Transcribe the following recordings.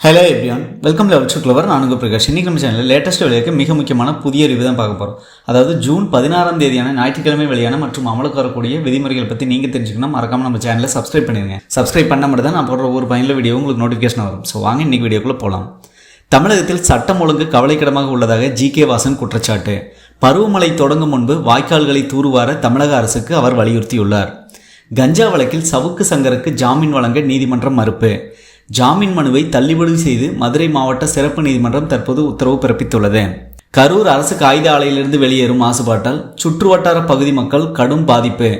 Hello எப்படியான் welcome level to clever Prakash. இன்றைக்கி நம்ம சேனலில் லேட்டஸ்ட் வெளியாக மிக முக்கியமான புதிய ரிவ்யூ தான் பார்க்க போகிறோம் அதாவது ஜூன் பதினாறாம் தேதியான ஞாயிற்றுக்கிழமை வெளியான மற்றும் அமலுக்கு வரக்கூடிய விதிமுறைகள் பற்றி நீங்கள் தெரிஞ்சுக்கணும் மறக்காமல் நம்ம சேனலை சப்ஸ்கிரைப் பண்ணிடுங்க சப்ஸ்கிரைப் பண்ண மட்டும் தான் நான் போடுற ஒரு பயனில் வீடியோ உங்களுக்கு நோட்டிஃபிகேஷன் வரும். ஸோ வாங்க இன்னைக்கு வீடியோக்குள்ளே போகலாம் தமிழகத்தில் சட்டம் ஒழுங்கு கவலைக்கிடமாக உள்ளதாக ஜி கே வாசன் குற்றச்சாட்டு. பருவமழை தொடங்கும் முன்பு வாய்க்கால்களை தூர்வார தமிழக அரசுக்கு அவர் வலியுறுத்தியுள்ளார். கஞ்சா வழக்கில் சவுக்கு சங்கருக்கு ஜாமீன் வழங்க நீதிமன்றம் மறுப்பு. ஜாமீன் மனுவை தள்ளுபடி செய்து மதுரை மாவட்ட சிறப்பு நீதிமன்றம் தற்போது உத்தரவு பிறப்பித்துள்ளது. கரூர் அரசு காகித ஆலையிலிருந்து வெளியேறும் மாசுபாட்டால் சுற்றுவட்டார பகுதி மக்கள் கடும் பாதிப்பு.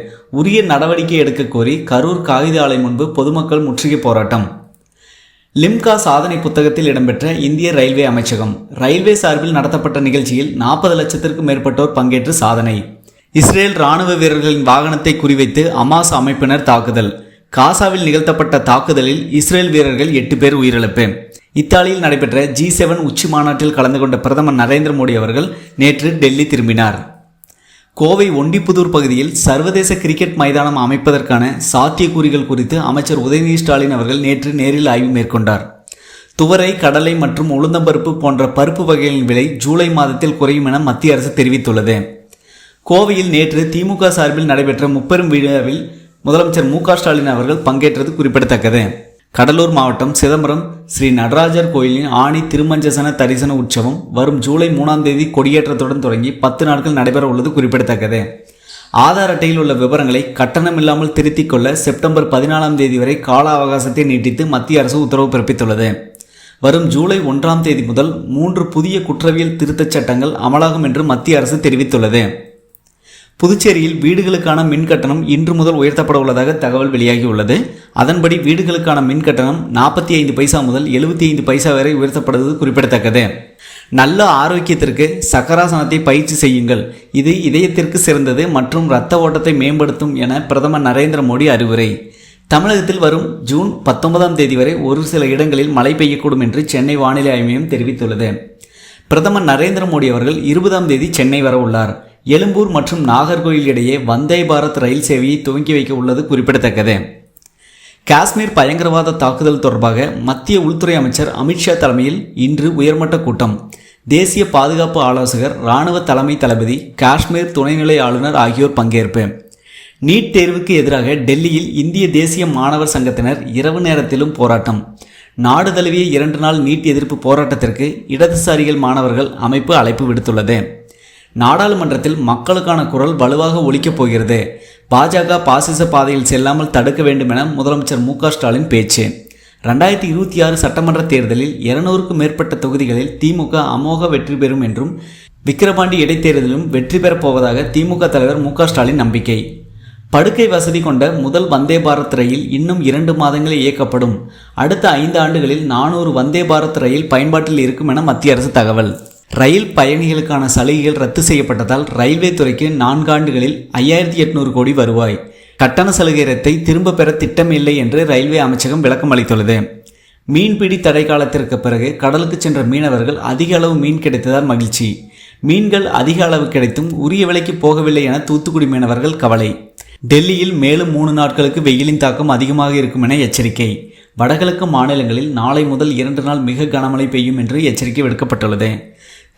உரிய நடவடிக்கை எடுக்க கோரி கரூர் காகித ஆலை முன்பு பொதுமக்கள் முற்றுகை போராட்டம். லிம்கா சாதனை புத்தகத்தில் இடம்பெற்ற இந்திய ரயில்வே அமைச்சகம் ரயில்வே சார்பில் நடத்தப்பட்ட நிகழ்ச்சியில் நாற்பது லட்சத்திற்கும் மேற்பட்டோர் பங்கேற்று சாதனை. இஸ்ரேல் ராணுவ வீரர்களின் வாகனத்தை குறிவைத்து அமாஸ் அமைப்பினர் தாக்குதல். காசாவில் நிகழ்த்தப்பட்ட தாக்குதலில் இஸ்ரேல் வீரர்கள் எட்டு பேர் உயிரிழப்பு இத்தாலியில் நடைபெற்ற ஜி செவன் உச்சி மாநாட்டில் கலந்து கொண்ட பிரதமர் நரேந்திர மோடி அவர்கள் நேற்று டெல்லி திரும்பினார். கோவை ஒண்டிப்புதூர் பகுதியில் சர்வதேச கிரிக்கெட் மைதானம் அமைப்பதற்கான சாத்தியக்கூறுகள் குறித்து அமைச்சர் உதயநிதி ஸ்டாலின் அவர்கள் நேற்று நேரில் ஆய்வு மேற்கொண்டார். துவரை கடலை மற்றும் உளுந்தம்பருப்பு போன்ற பருப்பு வகைகளின் விலை ஜூலை மாதத்தில் குறையும் என மத்திய அரசு தெரிவித்துள்ளது. கோவையில் நேற்று திமுக சார்பில் நடைபெற்ற முப்பெரும் விழாவில் முதலமைச்சர் மு ஸ்டாலின் அவர்கள் பங்கேற்றது குறிப்பிடத்தக்கது. கடலூர் மாவட்டம் சிதம்பரம் ஸ்ரீ நடராஜர் கோயிலின் ஆணி திருமஞ்சசன தரிசன உற்சவம் வரும் ஜூலை மூணாம் தேதி கொடியேற்றத்துடன் தொடங்கி பத்து நாட்கள் நடைபெற உள்ளது குறிப்பிடத்தக்கது. ஆதார் அட்டையில் உள்ள விவரங்களை கட்டணமில்லாமல் திருத்திக் கொள்ள செப்டம்பர் பதினாலாம் தேதி வரை கால அவகாசத்தை நீட்டித்து மத்திய அரசு உத்தரவு பிறப்பித்துள்ளது. வரும் ஜூலை ஒன்றாம் தேதி முதல் மூன்று புதிய குற்றவியல் திருத்தச் சட்டங்கள் அமலாகும் என்று மத்திய அரசு தெரிவித்துள்ளது. புதுச்சேரியில் வீடுகளுக்கான மின் கட்டணம் இன்று முதல் உயர்த்தப்பட உள்ளதாக தகவல் வெளியாகியுள்ளது. அதன்படி வீடுகளுக்கான மின் கட்டணம் நாற்பத்தி ஐந்து பைசா முதல் எழுபத்தி ஐந்து பைசா வரை உயர்த்தப்படுவது குறிப்பிடத்தக்கது. நல்ல ஆரோக்கியத்திற்கு சக்கராசனத்தை பயிற்சி செய்யுங்கள். இது இதயத்திற்கு சிறந்தது மற்றும் இரத்த ஓட்டத்தை மேம்படுத்தும் என பிரதமர் நரேந்திர மோடி அறிவுரை. தமிழகத்தில் வரும் ஜூன் பத்தொன்பதாம் தேதி வரை ஒரு சில இடங்களில் மழை பெய்யக்கூடும் என்று சென்னை வானிலை ஆய்வு மையம் தெரிவித்துள்ளது. பிரதமர் நரேந்திர மோடி அவர்கள் இருபதாம் தேதி சென்னை வர உள்ளார். எழும்பூர் மற்றும் நாகர்கோயில் இடையே வந்தே பாரத் ரயில் சேவையை துவங்கி வைக்க உள்ளது குறிப்பிடத்தக்கது. காஷ்மீர் பயங்கரவாத தாக்குதல் தொடர்பாக மத்திய உள்துறை அமைச்சர் அமித்ஷா தலைமையில் இன்று உயர்மட்ட கூட்டம். தேசிய பாதுகாப்பு ஆலோசகர் இராணுவ தலைமை தளபதி காஷ்மீர் துணைநிலை ஆளுநர் ஆகியோர் பங்கேற்பு. நீட் தேர்வுக்கு எதிராக டெல்லியில் இந்திய தேசிய மாணவர் சங்கத்தினர் இரவு நேரத்திலும் போராட்டம். நாடு தழுவிய இரண்டு நாள் நீட் எதிர்ப்பு போராட்டத்திற்கு இடதுசாரிகள் மாணவர்கள் அமைப்பு அழைப்பு விடுத்துள்ளது. நாடாளுமன்றத்தில் மக்களுக்கான குரல் வலுவாக ஒழிக்கப் போகிறது. பாஜக பாசிச பாதையில் செல்லாமல் தடுக்க வேண்டும் என முதலமைச்சர் மு ஸ்டாலின் பேச்சு. ரெண்டாயிரத்தி இருபத்தி ஆறு சட்டமன்ற தேர்தலில் இருநூறுக்கும் மேற்பட்ட தொகுதிகளில் திமுக அமோக வெற்றி பெறும் என்றும் விக்கிரவாண்டி இடைத்தேர்தலிலும் வெற்றி பெறப் போவதாக திமுக தலைவர் மு ஸ்டாலின் நம்பிக்கை. படுக்கை வசதி கொண்ட முதல் வந்தே பாரத் ரயில் இன்னும் இரண்டு மாதங்களில் இயக்கப்படும். அடுத்த ஐந்து ஆண்டுகளில் நானூறு வந்தே பாரத் ரயில் பயன்பாட்டில் இருக்கும் என மத்திய அரசு தகவல். ரயில் பயணிகளுக்கான சலுகைகள் ரத்து செய்யப்பட்டதால் ரயில்வே துறைக்கு நான்காண்டுகளில் ஐயாயிரத்தி எட்நூறு கோடி வருவாய். கட்டண சலுகைரத்தை திரும்ப பெற திட்டம் இல்லை என்று ரயில்வே அமைச்சகம் விளக்கம் அளித்துள்ளது. மீன்பிடி தடை காலத்திற்கு பிறகு கடலுக்கு சென்ற மீனவர்கள் அதிக அளவு மீன் கிடைத்ததால் மகிழ்ச்சி. மீன்கள் அதிக அளவு கிடைத்தும் உரிய விலைக்கு போகவில்லை என தூத்துக்குடி மீனவர்கள் கவலை. டெல்லியில் மேலும் மூணு நாட்களுக்கு வெயிலின் தாக்கம் அதிகமாக இருக்கும் என எச்சரிக்கை. வடகிழக்கு மாநிலங்களில் நாளை முதல் இரண்டு நாள் மிக கனமழை பெய்யும் என்று எச்சரிக்கை விடுக்கப்பட்டுள்ளது.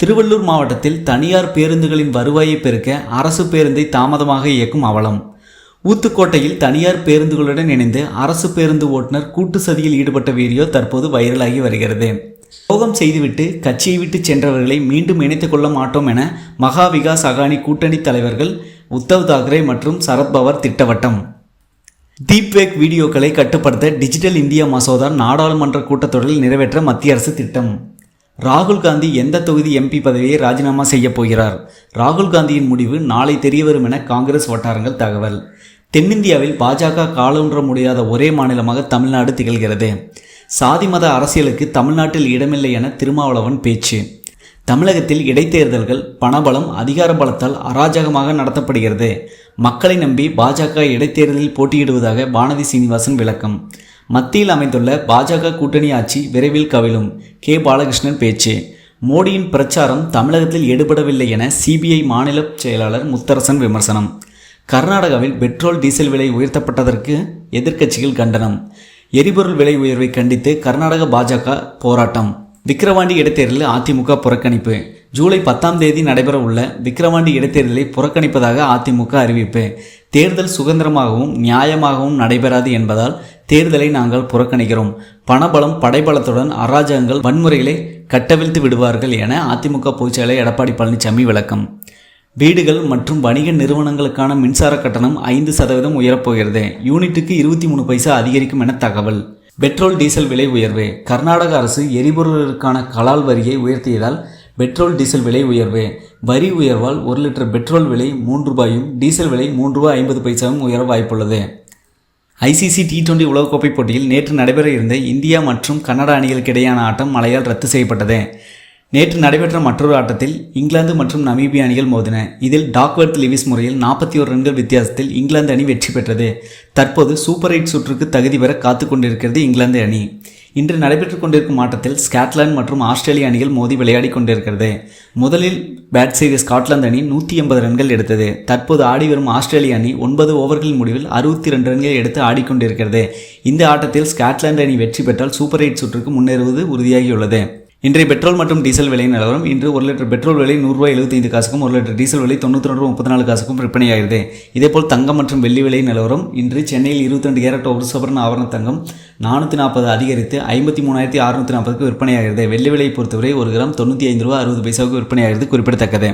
திருவள்ளூர் மாவட்டத்தில் தனியார் பேருந்துகளின் வருவாயை பெருக்க அரசு பேருந்தை தாமதமாக இயக்கும் அவலம். ஊத்துக்கோட்டையில் தனியார் பேருந்துகளுடன் இணைந்து அரசு பேருந்து ஓட்டுநர் கூட்டு சதியில் ஈடுபட்ட வீடியோ தற்போது வைரலாகி வருகிறது. போகம் செய்துவிட்டு கட்சியை விட்டு சென்றவர்களை மீண்டும் இணைத்துக் கொள்ள மாட்டோம் என மகா விகாஸ் அகானி கூட்டணி தலைவர்கள் உத்தவ் தாக்கரே மற்றும் சரத்பவார் திட்டவட்டம். டீப்வேக் வீடியோக்களை கட்டுப்படுத்த டிஜிட்டல் இந்தியா மசோதா நாடாளுமன்ற கூட்டத்தொடரில் நிறைவேற்ற மத்திய அரசு திட்டம். ராகுல் காந்தி எந்த தொகுதி எம்பி பதவியை ராஜினாமா செய்ய போகிறார்? ராகுல் காந்தியின் முடிவு நாளை தெரியவரும் என காங்கிரஸ் வட்டாரங்கள் தகவல். தென்னிந்தியாவில் பாஜக காலூன்ற முடியாத ஒரே மாநிலமாக தமிழ்நாடு திகழ்கிறது. சாதி மத அரசியலுக்கு தமிழ்நாட்டில் இடமில்லை என திருமாவளவன் பேச்சு. தமிழகத்தில் இடைத்தேர்தல்கள் பணபலம் அதிகார பலத்தால் அராஜகமாக நடத்தப்படுகிறது. மக்களை நம்பி பாஜக இடைத்தேர்தலில் போட்டியிடுவதாக வானதி சீனிவாசன் விளக்கம். மத்தியில் அமைந்துள்ள பாஜக கூட்டணி ஆட்சி விரைவில் கவிழும். கே. பாலகிருஷ்ணன் பேச்சு. மோடியின் பிரச்சாரம் தமிழகத்தில் எடுபடவில்லை என சிபிஐ மாநில செயலாளர் முத்தரசன் விமர்சனம். கர்நாடகாவில் பெட்ரோல் டீசல் விலை உயர்த்தப்பட்டதற்கு எதிர்க்கட்சிகள் கண்டனம். எரிபொருள் விலை உயர்வை கண்டித்து கர்நாடக பாஜக போராட்டம். விக்கிரவாண்டி இடைத்தேர்தலில் அதிமுக புறக்கணிப்பு. ஜூலை பத்தாம் தேதி நடைபெற உள்ள விக்கிரவாண்டி இடைத்தேர்தலை புறக்கணிப்பதாக அதிமுக அறிவிப்பு. தேர்தல் சுதந்திரமாகவும் நியாயமாகவும் நடைபெறாது என்பதால் தேர்தலை நாங்கள் புறக்கணிக்கிறோம். பணபலம் படைபலத்துடன் அராஜகங்கள் வன்முறைகளை கட்டவிழ்த்து விடுவார்கள் என அதிமுக பொதுச்செயலர் எடப்பாடி பழனிசாமி விளக்கம். வீடுகள் மற்றும் வணிக நிறுவனங்களுக்கான மின்சார கட்டணம் ஐந்து சதவீதம் உயரப்போகிறது. யூனிட்டுக்கு இருபத்தி மூணு பைசா அதிகரிக்கும் என தகவல். பெட்ரோல் டீசல் விலை உயர்வு. கர்நாடக அரசு எரிபொருளுக்கான கலால் வரியை உயர்த்தியதால் பெட்ரோல் டீசல் விலை உயர்வு. வரி உயர்வால் ஒரு லிட்டர் பெட்ரோல் விலை மூன்று ரூபாயும் டீசல் விலை மூன்று ரூபாய் ஐம்பது பைசாவும் உயர வாய்ப்புள்ளது. ஐசிசி டி டுவெண்டி உலகக்கோப்பை போட்டியில் நேற்று நடைபெற இருந்த இந்தியா மற்றும் கனடா அணிகளுக்கு இடையேயான ஆட்டம் மழையால் ரத்து செய்யப்பட்டது. நேற்று நடைபெற்ற மற்றொரு ஆட்டத்தில் இங்கிலாந்து மற்றும் நமீபிய அணிகள் மோதின. இதில் டாக்வர்த் லிவிஸ் முறையில் நாற்பத்தி ஒரு ரன்கள் வித்தியாசத்தில் இங்கிலாந்து அணி வெற்றி பெற்றது. தற்போது சூப்பர் எயிட் சுற்றுக்கு தகுதி பெற காத்து கொண்டிருக்கிறது இங்கிலாந்து அணி. இன்று நடைபெற்றுக் கொண்டிருக்கும் ஆட்டத்தில் ஸ்காட்லாந்து மற்றும் ஆஸ்திரேலிய அணிகள் மோதி விளையாடி கொண்டிருக்கிறது. முதலில் பேட் செய்த ஸ்காட்லாந்து அணி நூற்றி எண்பது ரன்கள் எடுத்தது. தற்போது ஆடி வரும் ஆஸ்திரேலிய அணி ஒன்பது ஓவர்களின் முடிவில் அறுபத்தி ரெண்டு ரன்கள் எடுத்து ஆடிக்கொண்டிருக்கிறது. இந்த ஆட்டத்தில் ஸ்காட்லாந்து அணி வெற்றி பெற்றால் சூப்பர் எயிட் சுற்றுக்கு முன்னேறுவது உறுதியாகியுள்ளது. இன்றைய பெட்ரோல் மற்றும் டீசல் விலை நிலவரம் இன்று ஒரு லிட்டர் பெட்ரோல் விலை நூறுரூவா எழுபத்தைந்து காசுக்கும் ஒரு லிட்டர் டீசல் விலை தொண்ணூற்றி ரெண்டு முப்பத்தி நாலு காசுக்கும் விற்பனையாகிறது. இதேபோல் தங்கம் மற்றும் வெள்ளி விலை நிலவரம் இன்று சென்னையில் இருபத்தி ரெண்டு கேரட் ஒரு சவரன் ஆவரண தங்கம் நானூற்றி நாற்பது அதிகரித்து ஐம்பத்தி மூணாயிரத்தி அறுநூற்றி நாற்பதுக்கு விற்பனையாகிறது. வெள்ளி விலையை பொறுத்தவரை ஒரு கிராம் தொண்ணூற்றி ஐந்து ரூபா அறுபது பைசாவுக்கு விற்பனையாகிறது குறிப்பிடத்தக்கது.